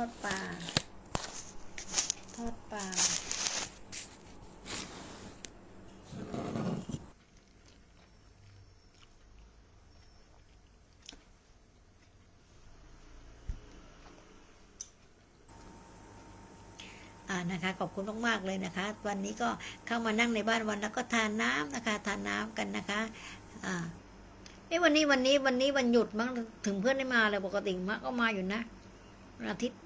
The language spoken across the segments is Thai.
อดปลา ทอดปลา อ่านะคะ ขอบคุณมากๆเลยนะคะ วันนี้ก็เข้ามานั่งในบ้านวันแล้วก็ทานน้ำนะคะ ทานน้ำกันนะคะ อ่าเอ้วันนี้วันนี้วันนี้วันหยุดมั้งถึงเพื่อนได้มาเลยปกติมะก็มาอยู่นะวันอาทิตย์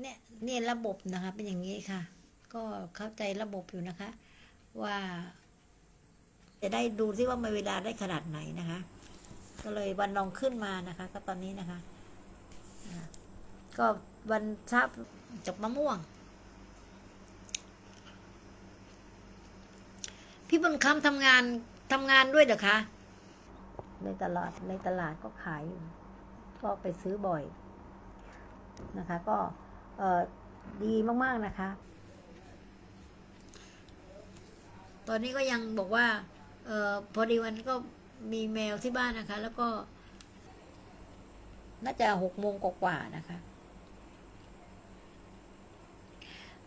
เนี่ยเนี่ยระบบนะคะ เป็นอย่างนี้ค่ะ ก็เข้าใจระบบอยู่นะคะ ว่า จะได้ดูซิว่ามันเวลาได้ขนาดไหนนะคะ ก็เลยวันลองขึ้นมานะคะ ก็ตอนนี้นะคะ ก็วันทราบจบมะม่วง พี่บุญคำทำงานทำงานด้วยเหรอคะในตลาดในตลาดก็ขายอยู่ก็ไปซื้อบ่อยนะคะ ก็เออ ดีมากๆนะคะ ตอนนี้ก็ยังบอกว่าเออพอดีวันก็มีแมวที่บ้านนะคะ แล้วก็ น่าจะหกโมงกว่าๆนะคะ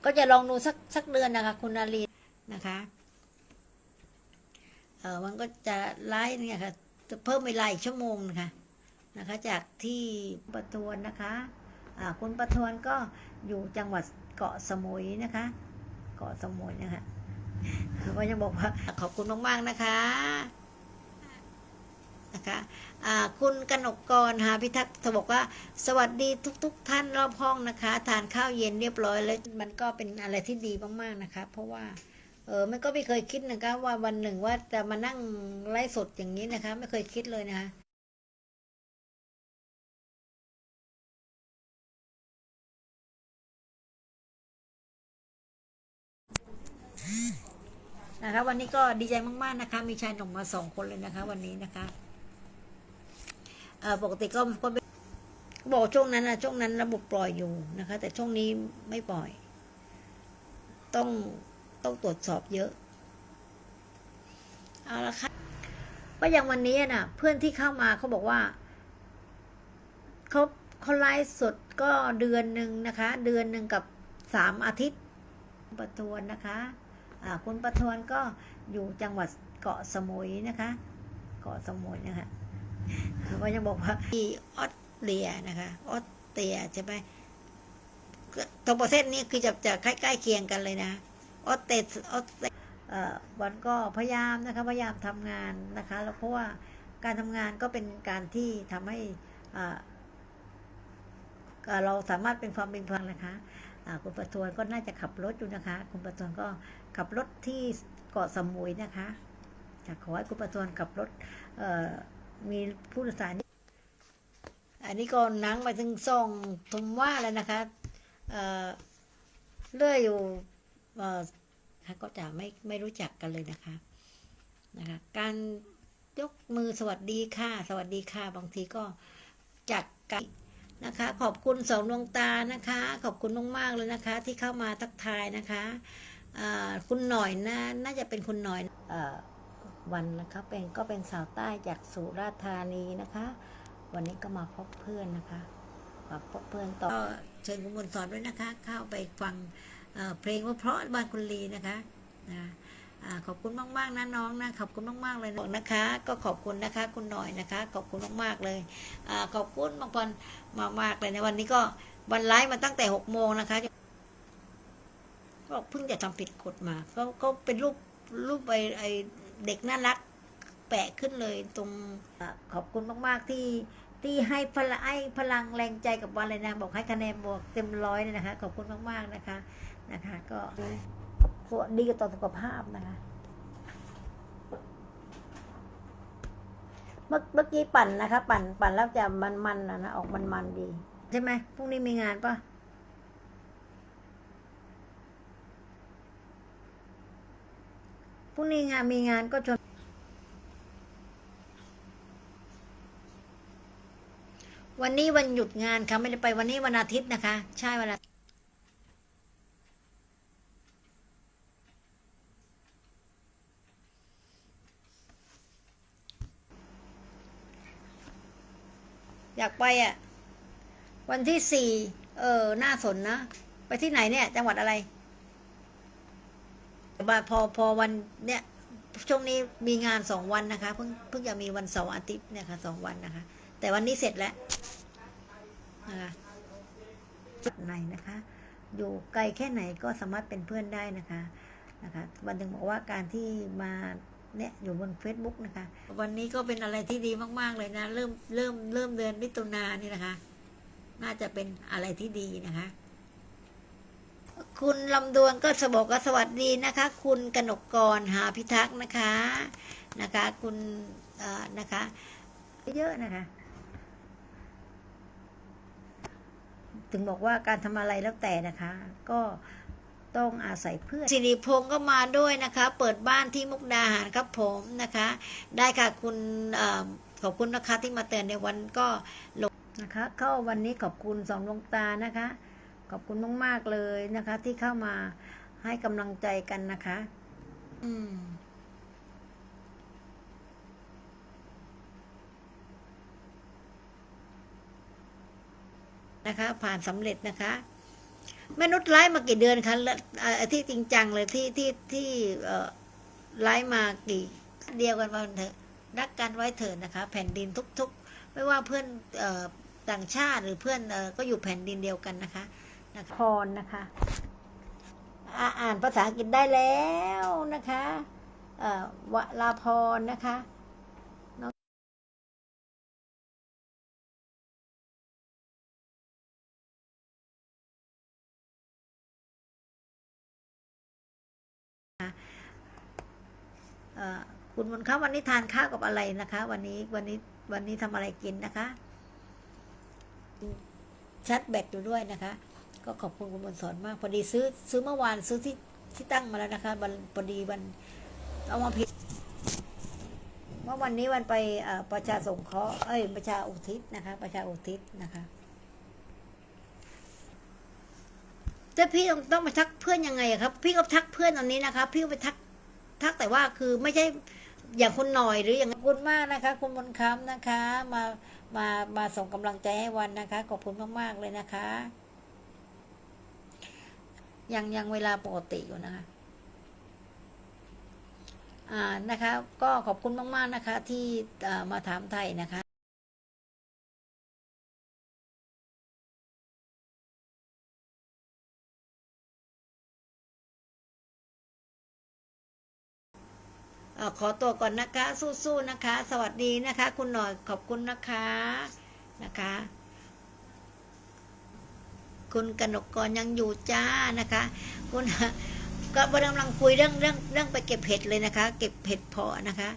ก็จะลองดูสักสักเดือนนะคะ คุณนาลีนะคะเออมันก็จะไล่เนี่ยค่ะจะเพิ่มเวลาอีกชั่วโมงนะคะนะคะ จากที่ประทวนะคะ คุณประทวนก็อยู่จังหวัดเกาะสมุยนะคะ เกาะสมุยนะคะก็ยังบอกว่าขอบคุณมากๆนะคะนะคะคุณกนกกรหาพิทักษ์เธอบอกว่าสวัสดีทุกๆท่านรอบห้องนะคะ ทานข้าวเย็นเรียบร้อยแล้วมันก็เป็นอะไรที่ดีมากๆนะคะ เพราะว่าเออมันก็ไม่เคยคิดนะคะว่าวันหนึ่งว่าจะมานั่งไลฟ์สดอย่างนี้นะคะ ไม่เคยคิดเลยนะคะ นะคะวันนี้ก็ดีใจมากๆนะคะ มีชายหนุ่มมาสองคนเลยนะคะ วันนี้นะคะปกติก็ก็บอกช่วงนั้นนะช่วงนั้นระบบปล่อยอยู่นะคะ แต่ช่วงนี้ไม่ปล่อย ต้องต้องตรวจสอบเยอะเอาละค่ะก็อย่างวันนี้น่ะ เพื่อนที่เข้ามาเขาบอกว่าเขาเขาไลฟ์สดก็เดือนหนึ่งนะคะ เดือนหนึ่งกับสามอาทิตย์ประทวนนะคะ คุณประทวนก็อยู่จังหวัดเกาะสมุยนะคะ เกาะสมุยนะคะก็ยังบอกว่าที่ออสเตรียนะคะออสเตรียใช่ไหมตรงประเทศนี้คือจะจะใกล้ๆเคียงกันเลยนะออสเตรออสเตรเอ่อวันก็พยายามนะคะพยายามทำงานนะคะแล้วเพราะว่าการทำงานก็เป็นการที่ทำให้เราสามารถเป็นความเป็นพลังนะคะ คุณประทวนก็น่าจะขับรถอยู่นะคะ คุณประทวนก็ขับรถที่เกาะสมุยนะคะขอให้คุณประทวนขับรถมีผู้โดยสารอันนี้ก็นังไปถึงส่งทุมว่าแล้วนะคะเเลื่อยอยู่ก็จะไม่ไม่รู้จักกันเลยนะคะนะคะการยกมือสวัสดีค่ะ สวัสดีค่ะ บางทีก็จากกัน นะคะ ขอบคุณสองดวงตานะคะ ขอบคุณมากๆเลยนะคะ ที่เข้ามาทักทายนะคะอ่าคุณหน่อยนะน่าจะเป็นคุณหน่อยเอ่อวันนะคะเป็นก็เป็นสาวใต้จากสุราษฎร์ธานีนะคะ วันนี้ก็มาพบเพื่อนนะคะมาพบเพื่อนต่อก็เชิญคุณบุญสอนด้วยนะคะ เข้าไปฟังเอ่อเพลงว่าเพราะบ้านคุณลีนะคะนะอ่า ขอบคุณมากๆนะน้องนะขอบคุณมากๆเลยนะคะ ก็ขอบคุณนะคะคุณหน่อยนะคะ ขอบคุณมากๆเลยอขอบคุณบางคนมากๆเลยในวันนี้ก็วันไลฟ์มาตั้งแต่หกโมงนะคะก็เพิ่งจะทำผิดกฎมาก็ก็เป็นรูปรูปไอไอเด็กน่ารักแปะขึ้นเลยตรงอขอบคุณมากๆที่ที่ให้พลังให้พลังแรงใจกับวันเลยนะบอกให้คะแนนบวกเต็มร้อยเลยนะคะ ขอบคุณมากๆนะคะนะคะ ก็ ดีกับต่อสุขภาพนะคะ เมื่อเมื่อกี้ปั่นนะคะ ปั่นปั่นแล้วจะมันมันๆนะนะออกมันมันๆดี ใช่ไหมพรุ่งนี้มีงานปะพรุ่งนี้งานมีงานก็ชวนวันนี้วันหยุดงานค่ะไม่ได้ไปวันนี้วันอาทิตย์นะคะ ใช่วันอาทิตย์ อยากไปอะ วันที่สี่เออ น่าสนนะ ไปที่ไหนเนี่ย จังหวัดอะไรบาพอพอวันเนี่ยช่วงนี้มีงานสองวันนะคะ เพิ่งเพิ่งจะมีวันเสาร์อาทิตย์เนี่ยค่ะสองวันนะคะ แต่วันนี้เสร็จแล้วนะคะไหนนะคะ อยู่ไกลแค่ไหนก็สามารถเป็นเพื่อนได้นะคะนะคะ วันหนึ่งบอกว่าการที่มา เนี่ยอยู่บน Facebook นะคะ วันนี้ก็เป็นอะไรที่ดีมาก ๆ เลยนะ เริ่มเริ่มเริ่มเดือนมิถุนายนนี่นะคะ น่าจะเป็นอะไรที่ดีนะคะ คุณลำดวนก็สบอกก็สวัสดีนะคะ คุณกนกกรหาพิทักษ์นะคะนะคะ คุณเอ่อนะคะ เยอะนะคะ ถึงบอกว่าการทำอะไรแล้วแต่นะคะ ก็ ต้องอาศัยเพื่อนสิริพงศ์ก็มาด้วยนะคะ เปิดบ้านที่มุกดาหารครับผมนะคะ ได้ค่ะคุณเอ่อขอบคุณนะคะที่มาเตือนในวันก็ลงนะคะเข้าวันนี้ขอบคุณสองดวงตานะคะ ขอบคุณมากๆเลยนะคะ ที่เข้ามาให้กำลังใจกันนะคะ อืมนะคะผ่านสำเร็จนะคะแม่นุชไลฟ์มากี่เดือนคะแล้วเอ่อที่จริงจังเลยที่ที่ที่เอ่อไลฟ์มากี่เดียวกันวันเถอะรักกันไว้เถิดนะคะ แผ่นดินทุกๆ ไม่ว่าเพื่อนเอ่อต่างชาติหรือเพื่อนเอ่อก็อยู่แผ่นดินเดียวกันนะคะนะคะพรนะคะอ่าอ่านภาษาอังกฤษได้แล้วนะคะเอ่อวลาพรนะคะ คุณมนคะวันนี้ทานข้าวกับอะไรนะคะ วันนี้วันนี้วันนี้ทำอะไรกินนะคะชัดแบตอยู่ด้วยนะคะ ก็ขอบคุณคุณบุญสอนมากพอดีซื้อ ซื้อเมื่อวานซื้อที่ที่ตั้งมาแล้วนะคะวันพอดีวันเอามาผิดเมื่อวันนี้วันไปประชาสงเคราะห์เอ้ยประชาอุทิศนะคะ ประชาอุทิศนะคะแต่พี่ต้องต้องมาทักเพื่อนยังไงครับ พี่ก็ทักเพื่อนตอนนี้นะคะ พี่ก็ไปทัก ทักแต่ว่าคือไม่ใช่อย่างคนหน่อยหรืออย่างคุณมากนะคะ คุณบนคำนะคะ มามามาส่งกำลังใจให้วันนะคะ ขอบคุณมากๆเลยนะคะ ยังยังเวลาปกติอยู่นะคะอ่านะคะ ก็ขอบคุณมากๆนะคะ ที่มาถามไทยนะคะ ขอตัวก่อนนะคะ สู้ๆนะคะ สวัสดีนะคะ คุณหน่อยขอบคุณนะคะนะคะ คุณกนกกรยังอยู่จ้านะคะ คุณก็กำลังคุยเรื่องเรื่องเรื่องไปเก็บเห็ดเลยนะคะ เก็บเห็ดเพาะนะคะ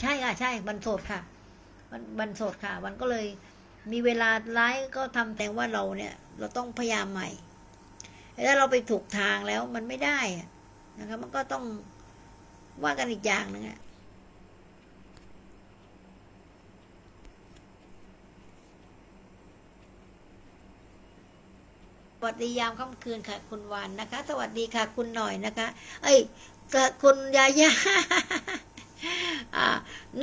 ใช่ค่ะ ใช่วันโสดค่ะวันวันโสดค่ะ วันก็เลยมีเวลาไลฟ์ก็ทำแต่ว่าเราเนี่ย เราต้องพยายามใหม่ถ้าเราไปถูกทางแล้วมันไม่ได้อะนะคะมันก็ต้องว่ากันอีกอย่างหนึ่งอะสวัสดียามค่ำคืนค่ะ คุณวานนะคะ สวัสดีค่ะ คุณหน่อยนะคะ เอ้ยคุณยายา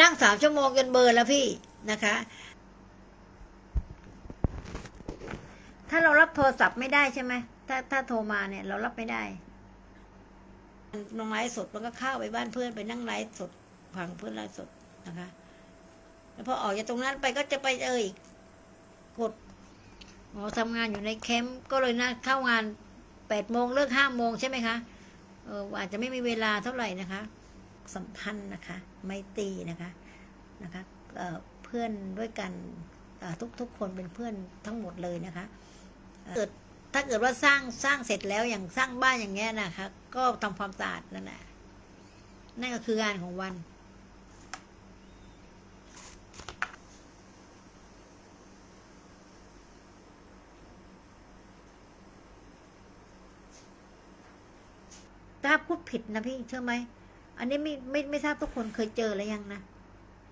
นั่งสามชั่วโมงจนเบอร์แล้วพี่นะคะ ถ้าเรารับโทรศัพท์ไม่ได้ใช่ไหมถ้าถ้าโทรมาเนี่ยเรารับไม่ได้น้องไลฟ์สดมันก็เข้าไปบ้านเพื่อนไปนั่งไลฟ์สดฟังเพื่อนไลฟ์สดนะคะ แล้วพอออกจากตรงนั้นไปก็จะไปเจออีกกดหมอทำงานอยู่ในแคมป์ก็เลยนะเข้างานแปดโมงเลิกห้าโมงใช่ไหมคะเอออาจจะไม่มีเวลาเท่าไหร่นะคะ สัมพันธ์นะคะ ไม่ตีนะคะนะคะเเพื่อนด้วยกันเอ่อทุกๆคนเป็นเพื่อนทั้งหมดเลยนะคะเกิดถ้าเกิดว่าสร้างสร้างเสร็จแล้วอย่างสร้างบ้านอย่างเงี้ยนะคะ ก็ทำความสะอาดนั่นแหละนั่นก็คืองานของวันถ้าพูดผิดนะพี่เชื่อไหม อันนี้ไม่ไม่ไม่ทราบทุกคนเคยเจอหรือยังนะ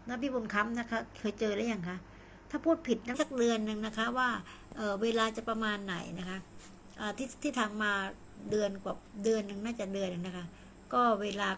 นะพี่บุญค้ำนะคะ เคยเจอหรือยังคะถ้าพูดผิดนะสักเดือนหนึ่งนะคะ ว่าเออเวลาจะประมาณไหนนะคะอ่าที่ที่ทางมาเดือนกว่าเดือนหนึ่งน่าจะเดือนหนึงนะคะ ก็เวลา